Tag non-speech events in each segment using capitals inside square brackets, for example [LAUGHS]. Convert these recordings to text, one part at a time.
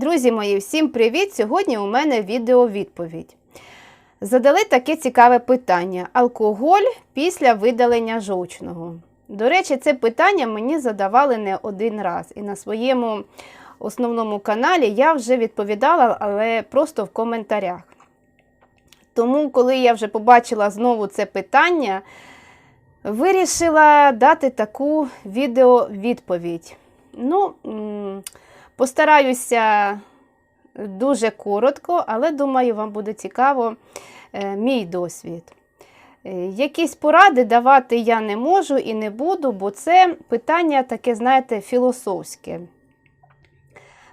Друзі мої, всім привіт! Сьогодні у мене відео-відповідь. Задали таке цікаве питання: алкоголь після видалення жовчного. До речі, це питання мені задавали не один раз. І на своєму основному каналі я вже відповідала, але просто в коментарях. Тому, коли я вже побачила знову це питання, вирішила дати таку відео-відповідь. Ну, постараюся дуже коротко, але думаю, вам буде цікаво е, мій досвід. Е, Якісь поради давати я не можу і не буду, бо це питання таке, знаєте, філософське.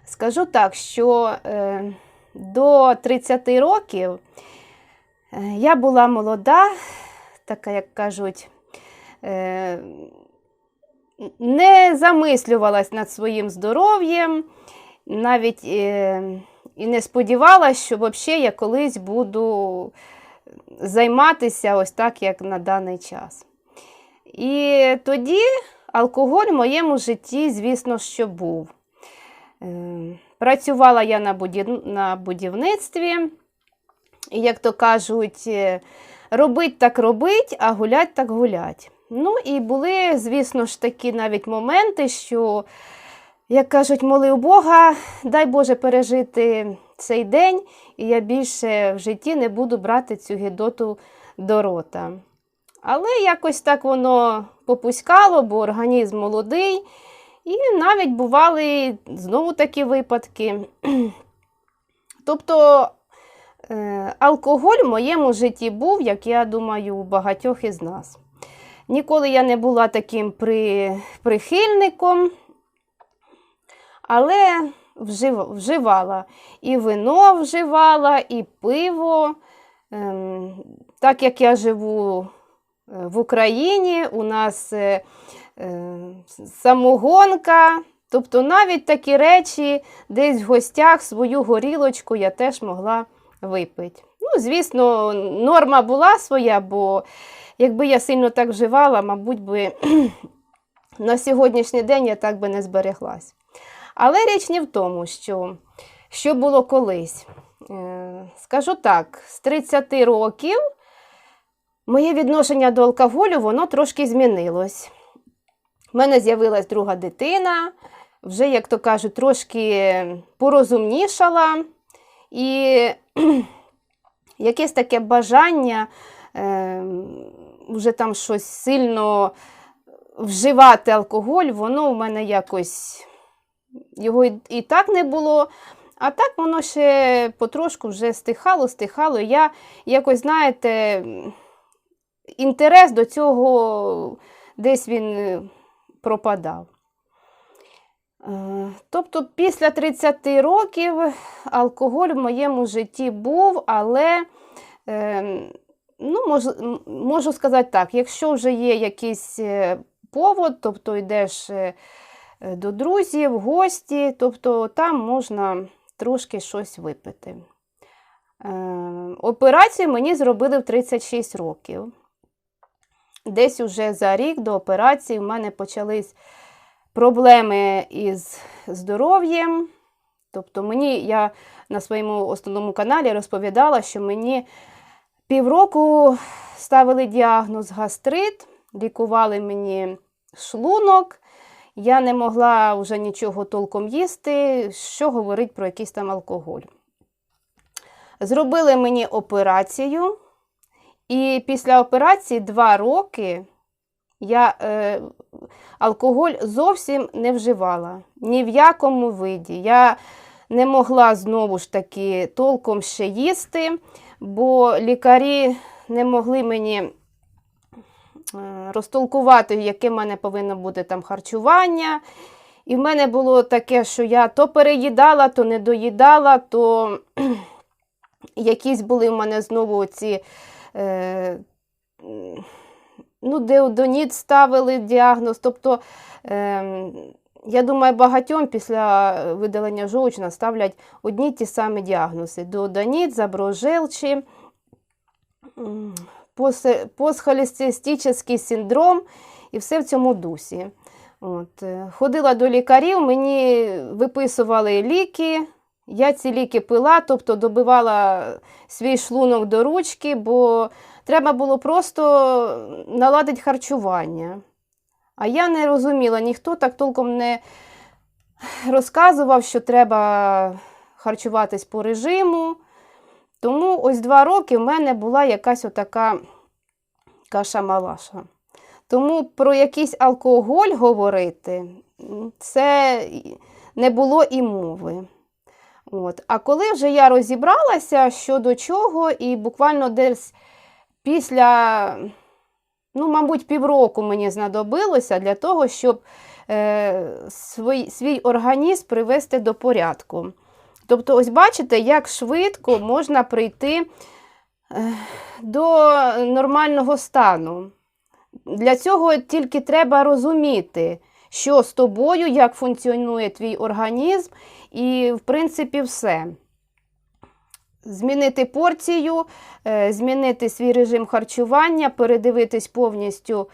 Скажу так, що е, до 30 років я була молода, така, як кажуть, не замислювалась над своїм здоров'ям, навіть е, і не сподівалася, що взагалі я колись буду займатися ось так, як на даний час. І тоді алкоголь в моєму житті, звісно, що був. Е, Працювала я на, будів... на будівництві, і, як то кажуть, е, робить так робить, а гулять так гулять. Ну і були, звісно ж, такі навіть моменти, що, як кажуть, молив Бога, дай Боже пережити цей день, і я більше в житті не буду брати цю гідоту до рота. Але якось так воно попуськало, бо організм молодий. І навіть бували знову такі випадки. [CLEARS THROAT] Тобто е, алкоголь в моєму житті був, як я думаю, у багатьох із нас. Ніколи я не була таким при, прихильником, але вжив, вживала і вино вживала, і пиво. Ем, так як я живу е, в Україні, у нас е, е, самогонка. Тобто навіть такі речі, десь в гостях свою горілочку я теж могла випити. Ну, звісно, норма була своя, бо якби я сильно так вживала, мабуть, би [CLEARS THROAT] на сьогоднішній день я так би не збереглась. Але річ не в тому, що, що було колись. Е, Скажу так, з 30 років моє відношення до алкоголю воно трошки змінилось. У мене з'явилась друга дитина, вже, як то кажуть, трошки порозумнішала. І [CLEARS THROAT] якесь таке бажання е, вже там щось сильно вживати алкоголь, воно в мене якось його і, так не було. А так воно ще потрошку вже стихало, стихало. Я якось, знаєте, інтерес до цього десь він е, пропадав. Е, Тобто після 30 років алкоголь в моєму житті був, але е, ну, можу, можу сказати так, якщо вже є якийсь повод, тобто йдеш до друзів, гості, тобто там можна трошки щось випити. Е, Операцію мені зробили в 36 років. Десь уже за рік до операції в мене почались проблеми із здоров'ям. Тобто мені, я на своєму основному каналі розповідала, що мені півроку ставили діагноз гастрит, лікували мені шлунок. Я не могла вже нічого толком їсти, що говорить про якийсь там алкоголь. Зробили мені операцію, і після операції два роки я е, алкоголь зовсім не вживала. Ні в якому виді. Я не могла знову ж таки толком ще їсти, бо лікарі не могли мені розтолкувати, яке в мене повинно бути там харчування. І в мене було таке, що я то переїдала, то не доїдала, то [CLEARS THROAT] якісь були в мене знову ці. Е, ну, деодоніт ставили діагноз. Тобто, е, я думаю, багатьом після видалення жовчна ставлять одні ті самі діагнози: деодоніт, заброс постхолестистичний синдром і все в цьому дусі. От. е, Ходила до лікарів, мені виписували ліки, Я ці ліки пила, тобто добивала свій шлунок до ручки, бо треба було просто наладити харчування. А я не розуміла, ніхто так толком не розказував, що треба харчуватись по режиму. Тому ось два роки в мене була якась отака каша-малаша. Тому про якийсь алкоголь говорити це не було і мови. От. А коли вже я розібралася що до чого, і буквально десь після, ну, мабуть, півроку мені знадобилося для того, щоб е, свій, свій організм привести до порядку. Тобто, ось бачите, як швидко можна прийти е, до нормального стану. Для цього тільки треба розуміти, що з тобою, як функціонує твій організм, і, в принципі, все. Змінити порцію, е, змінити свій режим харчування, передивитись повністю,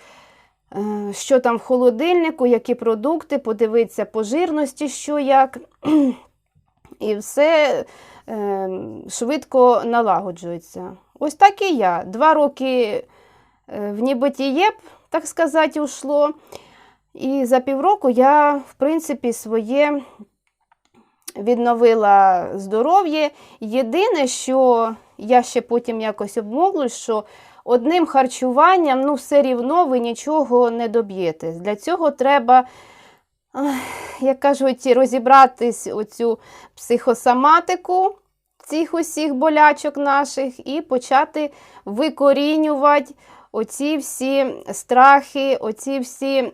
е, що там в холодильнику, які продукти, подивитися по жирності, що як. І все е, швидко налагоджується. Ось так і я. Два роки е, в небитіє, так сказати, ушло. І за півроку я, в принципі, своє відновила здоров'я. Єдине, що я ще потім якось обмовлюсь, що одним харчуванням ну, все рівно ви нічого не доб'єтесь. Для цього треба, як кажуть, розібратись оцю психосоматику цих усіх болячок наших і почати викорінювати оці всі страхи, оці всі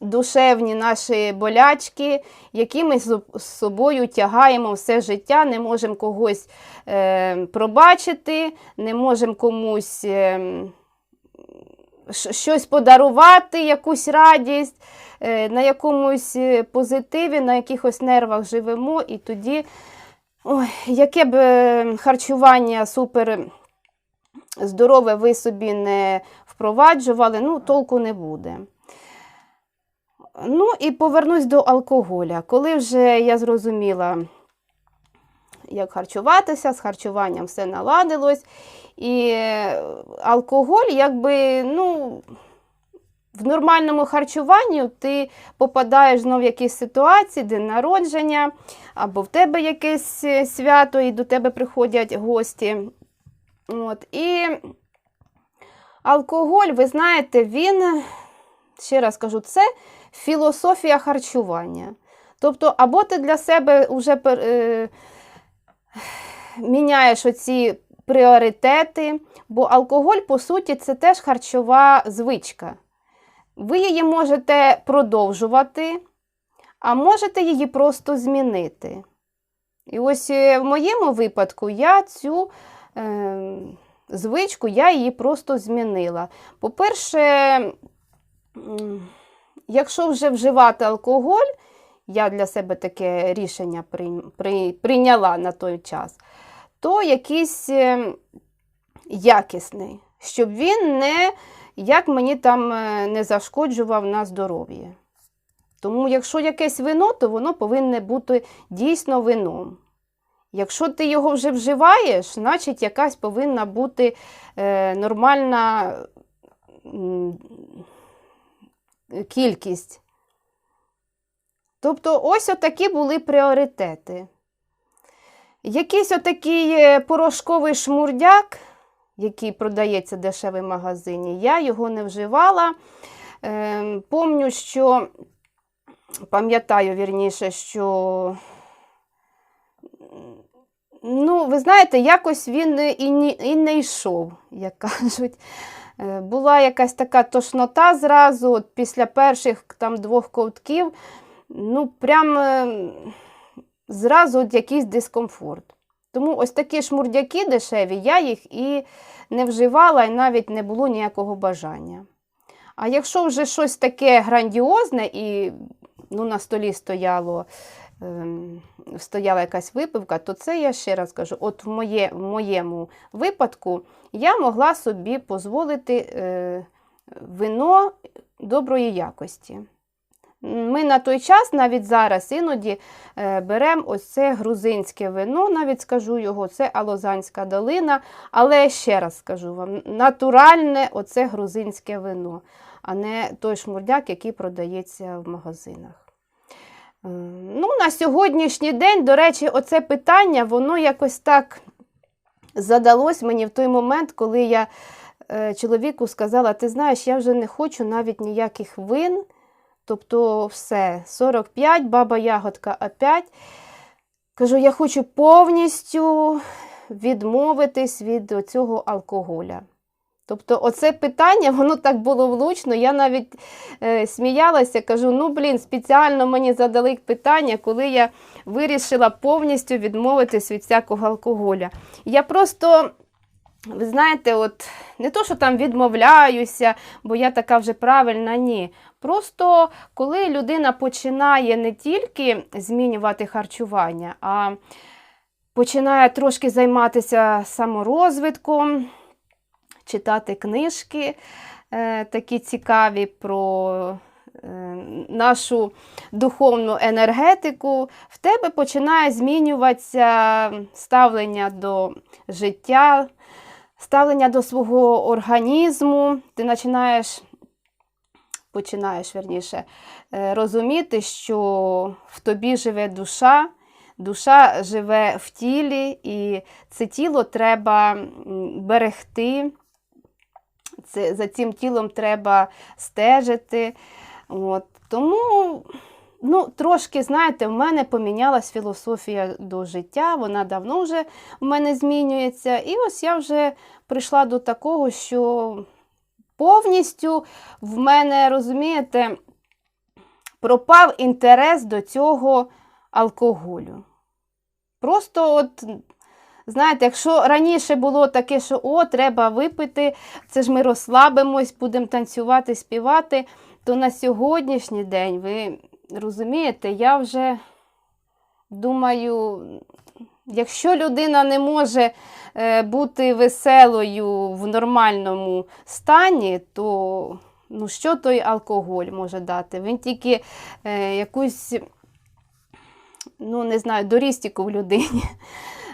душевні наші болячки, які ми з собою тягаємо все життя, не можемо когось е, пробачити, не можемо комусь е, щось подарувати, якусь радість, е, на якомусь е, позитиві, на якихось нервах живемо, і тоді, ой, яке б е, харчування супер здорове ви собі не впроваджували, ну, толку не буде. Ну і повернусь до алкоголя. Коли вже я зрозуміла, як харчуватися, з харчуванням все наладилось. І е, алкоголь, якби, ну, в нормальному харчуванні ти попадаєш знов в якісь ситуації, день народження, або в тебе якесь е, свято, і до тебе приходять гості. От. І алкоголь, ви знаєте, він, ще раз кажу, це філософія харчування. Тобто, або ти для себе вже е, міняєш оці пріоритети, бо алкоголь, по суті, це теж харчова звичка. Ви її можете продовжувати, а можете її просто змінити. І ось е, в моєму випадку я цю е, звичку я її просто змінила. По-перше, якщо вже вживати алкоголь, я для себе таке рішення прийняла на той час, то якийсь е, якісний, щоб він не, як мені там е, не зашкоджував на здоров'я. Тому, якщо якесь вино, то воно повинне бути дійсно вином. Якщо ти його вже вживаєш, значить якась повинна бути е, нормальна кількість. Тобто, ось отакі були пріоритети. Якийсь отакий е, порошковий шмурдяк, який продається в дешевій магазині, я його не вживала. Е, помню, що пам'ятаю вірніше, що ну, ви знаєте, якось він і не, йшов, як [LAUGHS] кажуть. Е, Була якась така тошнота зразу, от після перших там двох ковтків, ну, прям е, зразу якийсь дискомфорт. Тому ось такі шмурдяки дешеві, я їх і не вживала, і навіть не було ніякого бажання. А якщо вже щось таке грандіозне і ну, на столі стояло, ем, стояла якась випивка, то це я ще раз кажу, от в, моє, в моєму випадку я могла собі дозволити е, вино доброї якості. Ми на той час, навіть зараз іноді е, беремо ось це грузинське вино, навіть скажу його, це Алозанська долина. Але ще раз скажу вам, натуральне оце грузинське вино, а не той шмурдяк, який продається в магазинах. Е, Ну, на сьогоднішній день, до речі, оце питання, воно якось так задалось мені в той момент, коли я е, чоловіку сказала: ти знаєш, я вже не хочу навіть ніяких вин. Тобто, все, 45, баба ягодка опять. Кажу, я хочу повністю відмовитись від цього алкоголя. Тобто, оце питання, воно так було влучно. Я навіть е, сміялася, кажу: ну, блін, спеціально мені задали питання, коли я вирішила повністю відмовитись від всякого алкоголя. Я просто, ви знаєте, от не то, що там відмовляюся, бо я така вже правильна, ні. Просто коли людина починає не тільки змінювати харчування, а починає трошки займатися саморозвитком, читати книжки е, такі цікаві про е, нашу духовну енергетику, в тебе починає змінюватися ставлення до життя, ставлення до свого організму. Ти починаєш, починаєш верніше, е, розуміти, що в тобі живе душа. Душа живе в тілі, і це тіло треба берегти, це, за цим тілом треба стежити. От. Тому, ну, трошки, знаєте, в мене помінялась філософія до життя, вона давно вже в мене змінюється. І ось я вже прийшла до такого, що повністю в мене, розумієте, пропав інтерес до цього алкоголю. Просто от. Знаєте, якщо раніше було таке, що о, треба випити, це ж ми розслабимось, будемо танцювати, співати, то на сьогоднішній день, ви розумієте, я вже думаю, якщо людина не може е, бути веселою в нормальному стані, то ну, що той алкоголь може дати? Він тільки е, якусь, ну, не знаю, дорістіку в людині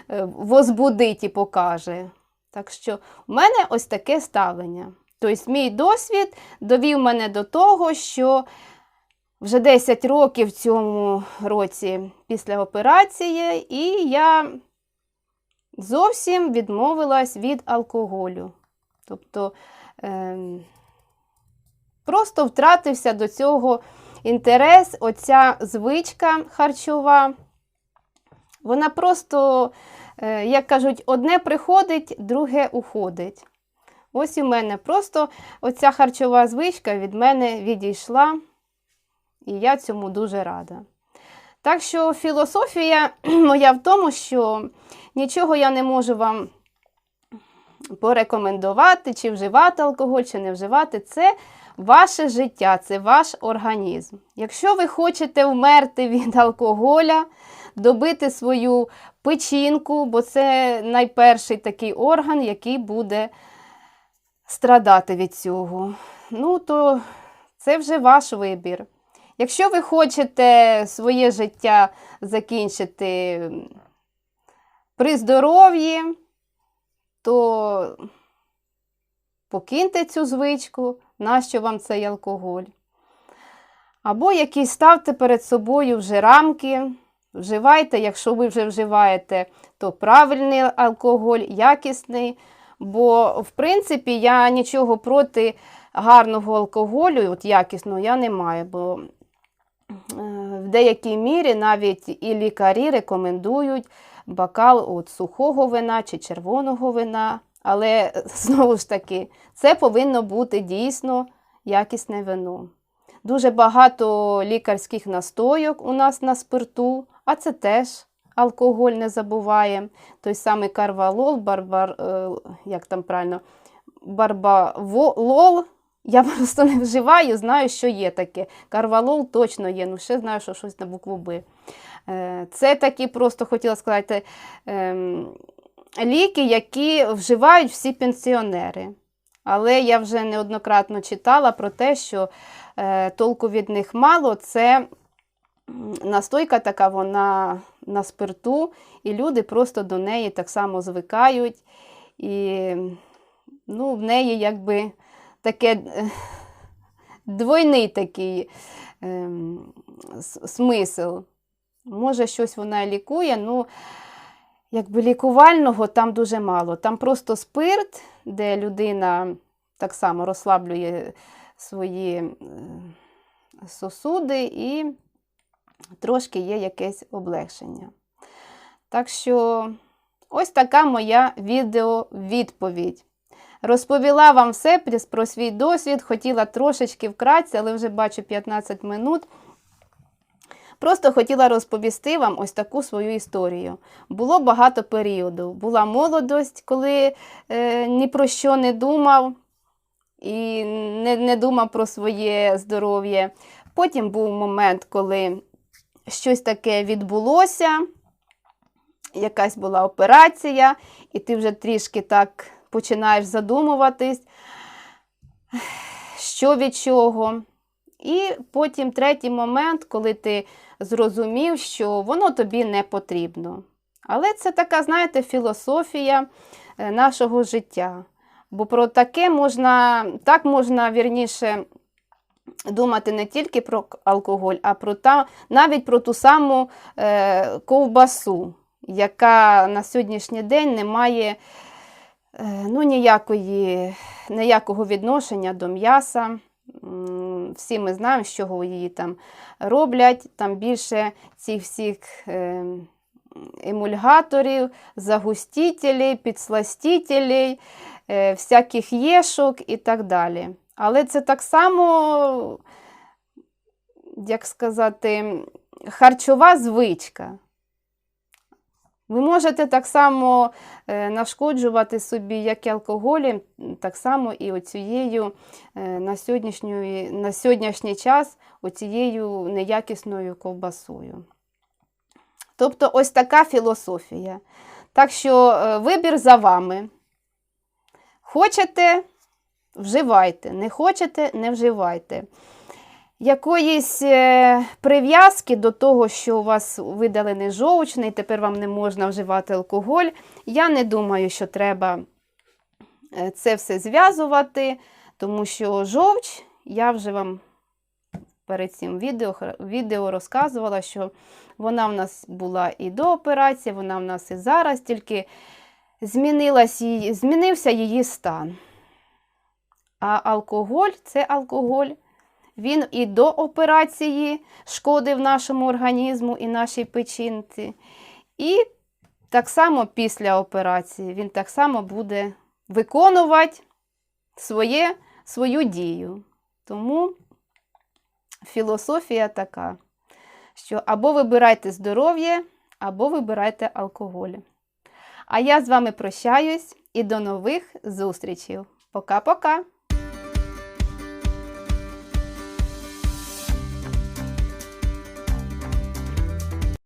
е, возбудить і покаже. Так що в мене ось таке ставлення. Тобто, мій досвід довів мене до того, що вже 10 років в цьому році після операції, і я зовсім відмовилась від алкоголю. Тобто ем, просто втратився до цього інтерес, оця звичка харчова. Вона просто, е, як кажуть, одне приходить, друге уходить. Ось у мене просто оця харчова звичка від мене відійшла, і я цьому дуже рада. Так що філософія [CLEARS THROAT] моя в тому, що нічого я не можу вам порекомендувати, чи вживати алкоголь, чи не вживати. Це ваше життя, це ваш організм. Якщо ви хочете вмерти від алкоголя, добити свою печінку, бо це найперший такий орган, який буде страдати від цього. Ну, то це вже ваш вибір. Якщо ви хочете своє життя закінчити при здоров'ї, то покиньте цю звичку, нащо вам цей алкоголь. Або якісь ставте перед собою вже рамки, вживайте, якщо ви вже вживаєте, то правильний алкоголь, якісний. Бо, в принципі, я нічого проти гарного алкоголю, от якісного, я не маю. Бо в деякій мірі навіть і лікарі рекомендують бокал от сухого вина чи червоного вина. Але [LAUGHS] знову ж таки, це повинно бути дійсно якісне вино. Дуже багато лікарських настойок у нас на спирту, а це теж алкоголь не забуваємо. Той самий карвалол, барбар, е, як там правильно, барбалол. Я [LAUGHS] просто не вживаю, знаю, що є таке. Карвалол точно є, ну ще знаю, що щось на букву Б. Е, Це такі просто хотіла сказати ем, ліки, які вживають всі пенсіонери. Але я вже неоднократно читала про те, що е, толку від них мало. Це настойка така, вона на спирту, і люди просто до неї так само звикають. І ну, в неї якби таке е, двойний такий ем, смисл. Може, щось вона лікує, ну якби лікувального там дуже мало. Там просто спирт, де людина так само розслаблює свої е, сосуди і трошки є якесь облегшення. Так що ось така моя відеовідповідь. Розповіла вам все про- свій досвід, хотіла трошечки вкратце, але вже бачу 15 минут. Просто хотіла розповісти вам ось таку свою історію. Було багато періодів. Була молодость, коли е, ні про що не думав і не, не думав про своє здоров'я. Потім був момент, коли щось таке відбулося, якась була операція, і ти вже трішки так починаєш задумуватись, що від чого. І потім третій момент, коли ти зрозумів, що воно тобі не потрібно. Але це така, знаєте, філософія е, нашого життя. Бо про таке можна, так можна вірніше думати не тільки про алкоголь, а про та, навіть про ту саму е, ковбасу, яка на сьогоднішній день не має ну, ніякої, ніякого відношення до м'яса. Всі ми знаємо, з чого її там роблять. Там більше цих всіх е, емульгаторів, загустителей, підсластителей, е, всяких єшок і так далі. Але це так само, як сказати, харчова звичка. Ви можете так само е, нашкоджувати собі, як і алкоголем, так само і оцією е, на, сьогоднішньої- на сьогоднішній час оцією неякісною ковбасою. Тобто ось така філософія. Так що е, вибір за вами. Хочете, вживайте, не хочете, не вживайте. Якоїсь е, прив'язки до того, що у вас видалений жовчний, тепер вам не можна вживати алкоголь. Я не думаю, що треба е, це все зв'язувати, тому що жовч, я вже вам перед цим відео, відео розказувала, що вона в нас була і до операції, вона в нас і зараз, тільки її, змінився її стан. А алкоголь це алкоголь. Він і до операції шкодив нашому організму і нашій печінці. І так само після операції він так само буде виконувати своє, свою дію. Тому філософія така, що або вибирайте здоров'я, або вибирайте алкоголь. А я з вами прощаюсь і до нових зустрічей. Пока-пока!